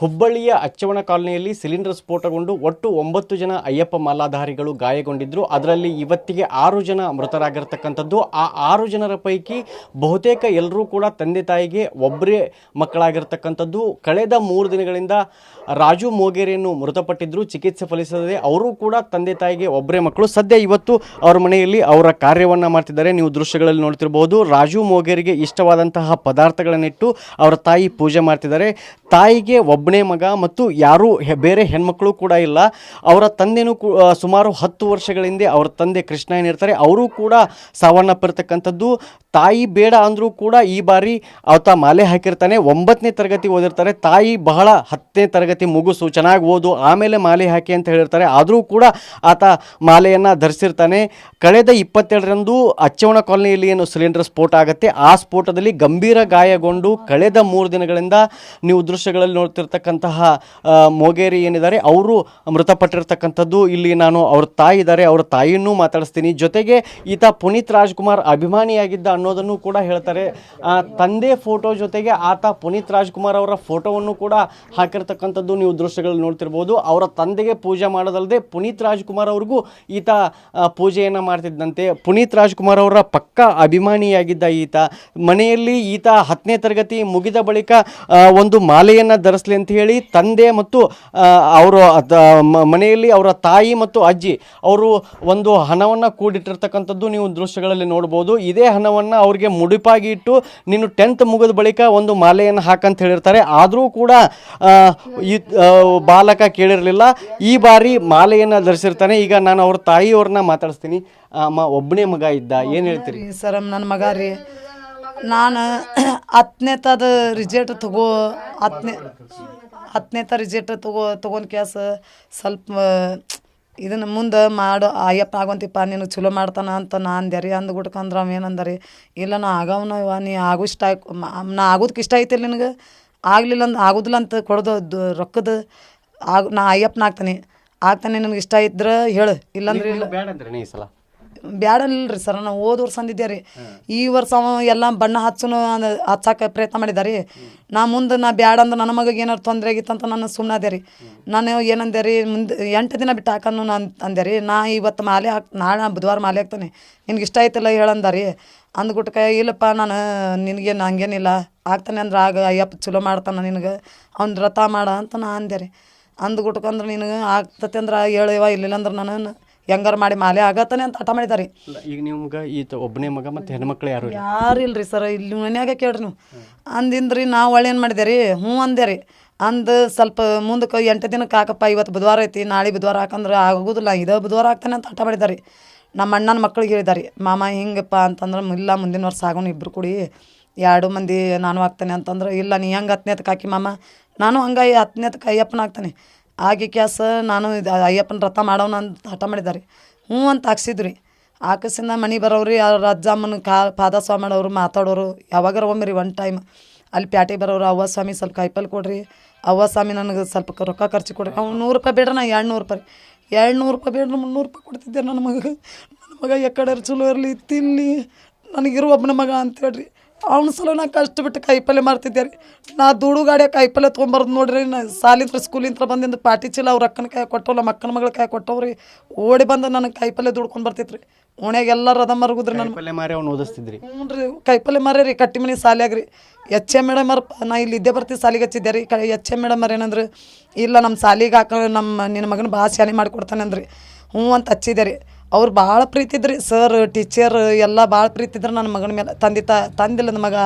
ಹುಬ್ಬಳ್ಳಿಯ ಅಚ್ಚವಣ ಕಾಲನಿಯಲ್ಲಿ ಸಿಲಿಂಡರ್ ಸ್ಫೋಟಗೊಂಡು ಒಟ್ಟು ಒಂಬತ್ತು ಜನ ಅಯ್ಯಪ್ಪ ಮಾಲಾಧಾರಿಗಳು ಗಾಯಗೊಂಡಿದ್ರು. ಅದರಲ್ಲಿ ಇವತ್ತಿಗೆ ಆರು ಜನ ಮೃತರಾಗಿರ್ತಕ್ಕಂಥದ್ದು. ಆ ಆರು ಜನರ ಪೈಕಿ ಬಹುತೇಕ ಎಲ್ಲರೂ ಕೂಡ ತಂದೆ ತಾಯಿಗೆ ಒಬ್ಬರೇ ಮಕ್ಕಳಾಗಿರ್ತಕ್ಕಂಥದ್ದು. ಕಳೆದ ಮೂರು ದಿನಗಳಿಂದ ರಾಜು ಮೋಗೇರಿಯನ್ನು ಮೃತಪಟ್ಟಿದ್ರು. ಚಿಕಿತ್ಸೆ ಫಲಿಸದೆ ಅವರು ಕೂಡ ತಂದೆ ತಾಯಿಗೆ ಒಬ್ಬರೇ ಮಕ್ಕಳು. ಸದ್ಯ ಇವತ್ತು ಅವರ ಮನೆಯಲ್ಲಿ ಅವರ ಕಾರ್ಯವನ್ನು ಮಾಡ್ತಿದ್ದಾರೆ. ನೀವು ದೃಶ್ಯಗಳಲ್ಲಿ ನೋಡ್ತಿರ್ಬೋದು ರಾಜು ಮೋಗೇರಿಗೆ ಇಷ್ಟವಾದಂತಹ ಪದಾರ್ಥಗಳನ್ನಿಟ್ಟು ಅವರ ತಾಯಿ ಪೂಜೆ ಮಾಡ್ತಿದ್ದಾರೆ. ತಾಯಿಗೆ ಒಬ್ಬನೇ ಮಗ ಮತ್ತು ಯಾರೂ ಬೇರೆ ಹೆಣ್ಮಕ್ಳು ಕೂಡ ಇಲ್ಲ. ಅವರ ತಂದೆನೂ ಕೂ ಸುಮಾರು ಹತ್ತು ವರ್ಷಗಳ ಹಿಂದೆ ಅವರ ತಂದೆ ಕೃಷ್ಣ ಏನಿರ್ತಾರೆ ಅವರು ಕೂಡ ಸಾವನ್ನಪ್ಪಿರ್ತಕ್ಕಂಥದ್ದು ತಾಯಿ ಬೇಡ ಅಂದರೂ ಕೂಡ ಈ ಬಾರಿ ಆತ ಮಾಲೆ ಹಾಕಿರ್ತಾನೆ. ಒಂಬತ್ತನೇ ತರಗತಿ ಓದಿರ್ತಾರೆ. ತಾಯಿ ಬಹಳ ಹತ್ತನೇ ತರಗತಿ ಮುಗಿಸು, ಚೆನ್ನಾಗಿ ಓದು, ಆಮೇಲೆ ಮಾಲೆ ಹಾಕಿ ಅಂತ ಹೇಳಿರ್ತಾರೆ. ಆದರೂ ಕೂಡ ಆತ ಮಾಲೆಯನ್ನು ಧರಿಸಿರ್ತಾನೆ. ಕಳೆದ ಇಪ್ಪತ್ತೆರಡರಂದು ಅಚ್ಚವಣ ಕಾಲನಿಯಲ್ಲಿ ಏನು ಸಿಲಿಂಡರ್ ಸ್ಫೋಟ ಆಗುತ್ತೆ, ಆ ಸ್ಫೋಟದಲ್ಲಿ ಗಂಭೀರ ಗಾಯಗೊಂಡು ಕಳೆದ ಮೂರು ದಿನಗಳಿಂದ ನೀವು ದೃಶ್ಯಗಳಲ್ಲಿ ನೋಡ್ತಿರ್ತಕ್ಕಂತಹ ಆ, ಮೋಗೇರಿ ಏನಿದ್ದಾರೆ ಅವರು ಮೃತಪಟ್ಟಿರ್ತಕ್ಕಂಥದ್ದು. ಇಲ್ಲಿ ನಾನು ಅವ್ರ ತಾಯಿ ಇದ್ದಾರೆ ಅವ್ರ ತಾಯಿಯನ್ನೂ ಮಾತಾಡಿಸ್ತೀನಿ. ಜೊತೆಗೆ ಈತ ಪುನೀತ್ ರಾಜ್ಕುಮಾರ್ ಅಭಿಮಾನಿಯಾಗಿದ್ದ ಅನ್ನೋದನ್ನು ಕೂಡ ಹೇಳ್ತಾರೆ. ತಂದೆ ಫೋಟೋ ಜೊತೆಗೆ ಆತ ಪುನೀತ್ ರಾಜ್ಕುಮಾರ್ ಅವರ ಫೋಟೋವನ್ನು ಕೂಡ ಹಾಕಿರ್ತಕ್ಕಂಥದ್ದು ನೀವು ದೃಶ್ಯಗಳಲ್ಲಿ ನೋಡ್ತಿರ್ಬೋದು. ಅವರ ತಂದೆಗೆ ಪೂಜೆ ಮಾಡೋದಲ್ಲದೆ ಪುನೀತ್ ರಾಜ್ಕುಮಾರ್ ಅವ್ರಿಗೂ ಈತ ಪೂಜೆಯನ್ನು ಮಾಡ್ತಿದ್ದಂತೆ. ಪುನೀತ್ ರಾಜ್ಕುಮಾರ್ ಅವರ ಪಕ್ಕ ಅಭಿಮಾನಿಯಾಗಿದ್ದ ಈತ. ಮನೆಯಲ್ಲಿ ಈತ ಹತ್ತನೇ ತರಗತಿ ಮುಗಿದ ಬಳಿಕ ಒಂದು ಮಾಲೆಯನ್ನು ಧರಿಸಲಿ ಹೇಳಿ ತಂದೆ ಮತ್ತು ಅವರು ಮನೆಯಲ್ಲಿ ಅವರ ತಾಯಿ ಮತ್ತು ಅಜ್ಜಿ, ಅವರು ಒಂದು ಹಣವನ್ನು ಕೂಡಿಟ್ಟಿರ್ತಕ್ಕಂಥದ್ದು ನೀವು ದೃಶ್ಯಗಳಲ್ಲಿ ನೋಡ್ಬೋದು. ಇದೇ ಹಣವನ್ನು ಅವ್ರಿಗೆ ಮುಡಿಪಾಗಿ ಇಟ್ಟು ನೀನು ಟೆಂತ್ ಮುಗಿದ ಬಳಿಕ ಒಂದು ಮಾಲೆಯನ್ನು ಹಾಕಂತ ಹೇಳಿರ್ತಾರೆ. ಆದರೂ ಕೂಡ ಈ ಬಾಲಕ ಕೇಳಿರಲಿಲ್ಲ. ಈ ಬಾರಿ ಮಾಲೆಯನ್ನು ಧರಿಸಿರ್ತಾನೆ. ಈಗ ನಾನು ಅವ್ರ ತಾಯಿಯವ್ರನ್ನ ಮಾತಾಡಿಸ್ತೀನಿ. ಅಮ್ಮ ಒಬ್ಬನೇ ಮಗ ಇದ್ದ. ಏನು ಹೇಳ್ತೀರಿ? ಸರ್ ನನ್ನ ಮಗ ರೀ. ನಾನು ಹತ್ತನೇ ತದ ರಿಜಲ್ಟ್ ತಗೋ ಹತ್ತನೇ ಹತ್ತನೇ ತ ರಿಜಲ್ಟ್ ತಗೋ ತಗೊಂಡು ಕ್ಯಾಸ ಸ್ವಲ್ಪ ಇದನ್ನು ಮುಂದೆ ಮಾಡೋ ಅಯ್ಯಪ್ಪ ಆಗೊಂತಿಪ್ಪ ನೀನು ಚಲೋ ಮಾಡ್ತಾನ ಅಂತ ನಾನು ಅಂದೆ ರೀ ಅಂದ್ಬಿಟ್ಕಂದ್ರೆ ಅವ ಏನಂದ ರೀ ಇಲ್ಲ ನಾ ಆಗವನ ಇವ ನೀ ಆಗೋ ಇಷ್ಟ ನಾ ಆಗೋದಕ್ಕೆ ಇಷ್ಟ ಐತಿಲ್ಲ ನಿನಗೆ? ಆಗಲಿಲ್ಲ ಅಂದ್ ಆಗೋದಿಲ್ಲ ಅಂತ ಕೊಡೋದು ರೊಕ್ಕದ ಆಗ ನಾ ಅಯ್ಯಪ್ಪನ ಆಗ್ತಾನೆ. ಆಗ್ತಾನೆ ನಿನಗೆ ಇಷ್ಟ ಇದ್ರೆ ಹೇಳು ಇಲ್ಲಾಂದ್ರೆ ಇಲ್ಲ. ಬೇಡ ಅಂದ್ರೆ ನೀ ಸಲ. ಬ್ಯಾಡಲ್ರಿ ಸರ್, ನಾವು ಹೋದ ವರ್ಷ ರೀ. ಈ ವರ್ಷ ಅವ ಎಲ್ಲ ಬಣ್ಣ ಹಚ್ಚನು ಹಚ್ಚಾಕ ಪ್ರಯತ್ನ ಮಾಡಿದಾರೆ ರೀ. ನಾ ಮುಂದೆ ನಾ ಬ್ಯಾಡ ಅಂದ್ರೆ ನನ್ನ ಮಗಗೆ ಏನಾರು ತೊಂದರೆ ಆಗಿತ್ತಂತ ನಾನು ಸುಮ್ಮನೆ ಅದೇ ರೀ. ನಾನು ಏನಂದೆ ರೀ, ಮುಂದೆ ಎಂಟು ದಿನ ಬಿಟ್ಟು ಹಾಕನು ನಾನು ಅಂದೆ ರೀ. ನಾ ಇವತ್ತು ಮಾಲೆ ಹಾಕ್, ನಾಳೆ ಬುಧವಾರ ಮಾಲೆ ಹಾಕ್ತಾನೆ. ನಿನ್ಗೆ ಇಷ್ಟ ಆಯ್ತಲ್ಲ ಹೇಳಂದ ರೀ. ಅಂದ್ಬಿಟ್ಟು ಇಲ್ಲಪ್ಪ ನಾನು ನಿನಗೇನು ಹಂಗೇನಿಲ್ಲ ಆಗ್ತಾನೆ ಅಂದ್ರೆ ಆಗ ಅಯ್ಯಪ್ಪ ಚಲೋ ಮಾಡ್ತಾನೆ ನಿನಗೆ, ಅವ್ನ ರಥ ಮಾಡ ಅಂತ ನಾ ಅಂದೆ ರೀ ಅಂದ್ಬಿಟ್ಕಂದ್ರೆ ನಿನಗೆ ಆಗ್ತತೆ ಅಂದ್ರೆ ಹೇಳಿವ ಇಲ್ಲಿಲ್ಲ ಅಂದ್ರೆ ನಾನು ಹೆಂಗಾರ ಮಾಡಿ ಮಾಲೆ ಆಗತ್ತಾನೆ ಅಂತ ಹಠ ಮಾಡಿದಾರೆ. ಇಲ್ಲ, ಈಗ ನಿಮ್ಗೆ ಈತ ಒಬ್ಬನೇ ಮಗ ಮತ್ತು ಹೆಣ್ಮಕ್ಳು ಯಾರು ಇಲ್ಲ? ಯಾರು ಇಲ್ರಿ ಸರ್ ಇಲ್ಲಿ ಮನ್ಯಾಗ ಕೇಳ್ರಿ ನೀವು. ಅಂದಿಂದ್ರಿ ನಾವು ಒಳ್ಳೆ ಏನು ಮಾಡಿದೆ ರೀ? ಹ್ಞೂ ಅಂದೆ ರೀ. ಅಂದು ಸ್ವಲ್ಪ ಮುಂದಕ್ಕೆ ಎಂಟು ದಿನಕ್ಕೆ ಹಾಕಪ್ಪ ಇವತ್ತು ಬುಧವಾರ ಐತಿ ನಾಳೆ ಬುಧವಾರ ಹಾಕಂದ್ರೆ ಆಗೋದಿಲ್ಲ ಇದೇ ಬುಧವಾರ ಆಗ್ತಾನೆ ಅಂತ ಹಠ ಮಾಡಿದಾರೆ. ನಮ್ಮ ಅಣ್ಣನ ಮಕ್ಳಿಗೆ ಹೇಳಿದಾರೆ ಮಾಮ ಹಿಂಗಪ್ಪ ಅಂತಂದ್ರೆ ಇಲ್ಲ ಮುಂದಿನ ವರ್ಷ ಆಗೋಣ ಇಬ್ರು ಕೂಡಿ. ಎರಡು ಮಂದಿ ನಾನು ಆಗ್ತಾನೆ ಅಂತಂದ್ರೆ ಇಲ್ಲ ನೀ ಹೆಂಗೆ ಹತ್ತನೇತಕ್ಕೆ ಕಾಕಿ ಮಾಮ? ನಾನು ಹಂಗೆ ಹತ್ತನೇತಕ್ಕೆ ಅಯ್ಯಪ್ಪನ ಆಗ್ತಾನೆ. ಆಗಿ ಕ್ಯಾಸ ನಾನು ಇದು ಅಯ್ಯಪ್ಪನ ರಥ ಮಾಡೋಣ ಅಂತ ಹಠ ಮಾಡಿದ್ದಾರೆ ಹ್ಞೂ ಅಂತ ಹಾಕ್ಸಿದ್ರಿ. ಆಕಸಿಂದ ಮನೆ ಬರೋರು ಅವ್ರ ಅಜ್ಜಮ್ಮನ ಕಾ ಪಾದ ಸ್ವಾಮಿ ಮಾಡೋರು, ಮಾತಾಡೋರು ಯಾವಾಗಾರ ಒಮ್ಮೆ ರೀ ಒನ್ ಟೈಮ್ ಅಲ್ಲಿ ಪ್ಯಾಟಿಗೆ ಬರೋರು, ಅವ್ವ ಸ್ವಾಮಿ ಸ್ವಲ್ಪ ಕಾಯಿಪಲ್ಲೆ ಕೊಡ್ರಿ. ಅವ್ವ ಸ್ವಾಮಿ ನನಗೆ ಸ್ವಲ್ಪ ರೊಕ್ಕ ಖರ್ಚು ಕೊಡ್ರಿ. ಅವ್ನು ನೂರು ರೂಪಾಯಿ ಬೇಡ್ರಿ, ನಾ ಎರಡು ನೂರು ರೂಪಾಯಿ. ಎರಡು ನೂರು ರೂಪಾಯಿ ಬೇಡ್ರ ಮುನ್ನೂರು ರೂಪಾಯಿ ಕೊಡ್ತಿದ್ದೆ ನನ್ನ ಮಗ. ನನ್ನ ಮಗ ಎಕಡೆ ಚಲೋ ಇರಲಿ ತಿನ್ನಲಿ ನನಗಿರೋ ಒಬ್ಬನ ಮಗ ಅಂತೇಳ್ರಿ ಅವ್ನ ಸಲ ನಾ ಕಷ್ಟಪಟ್ಟು ಕಾಯಿಪಲ್ಲೆ ಮಾಡ್ತಿದ್ದೆ ರೀ. ನಾ ದುಡು ಗಾಡಿಯ ಕಾಯಿಪಲ್ಲೆ ತೊಗೊಂಬರ್ದು ನೋಡ್ರಿ ನಾ ಸಾಲಿಂತ್ರ ಸ್ಕೂಲಿಂತ್ರ ಬಂದಿಂದ ಪಾಟಿ ಚೀಲ ಅವ್ರ ಅಕ್ಕನ ಕಾಯಿ ಕೊಟ್ಟವಲ್ಲ ಮಕ್ಕನ ಮಗಳ ಕಾಯಿ ಕೊಟ್ಟವ್ರಿ ಓಡಿ ಬಂದು ನನಗೆ ಕಾಯಿಪಲ್ಲೆ ದುಡ್ಕೊಂಡು ಬರ್ತಿತ್ತು ರೀ. ಓಣ್ಯಾಗ ಎಲ್ಲರೂ ಅದ ಮರಗುದ್ರಿ ನನ್ನ ಪಲ್ಲೆ ಮಾರಿ ಅವ್ನು ಓದಿಸ್ತಿದ್ರಿ ಹ್ಞೂ ರೀ ಕಾಯಿಪಲ್ಲೆ ಮರ ರೀ ಕಟ್ಟಿ ಮನೆ ಸಾಲ್ಯಾಗ ರೀ. ಎಚ್ ಎ ಮೇಡಮ್ ಅವ್ರ ನಾ ಇಲ್ಲಿ ಇದ್ದೇ ಬರ್ತೀವಿ ಸಾಲಿಗೆ ಹಚ್ಚಿದ್ದೆ ರೀ. ಕ ಎಚ್ ಎ ಮೇಡಮ್ ಅವ್ರು ಏನಂದ್ರೆ ಇಲ್ಲ ನಮ್ಮ ಸಾಲಿಗೆ ಹಾಕೋ ನಮ್ಮ ನಿನ್ನ ಮಗನ ಭಾಳ ಶಾಲೆ ಮಾಡಿಕೊಡ್ತಾನೆ ಅಂದ್ರಿ ಹ್ಞೂ ಅಂತ ಹಚ್ಚಿದೆ ರೀ. ಅವ್ರು ಭಾಳ ಪ್ರೀತಿದ್ರಿ ಸರ್, ಟೀಚರ್, ಎಲ್ಲ ಭಾಳ ಪ್ರೀತಿದ್ರು ನನ್ನ ಮಗನ ಮೇಲೆ ತಂದೆ ತಂದಿಲ್ಲ ನನ್ನ ಮಗ.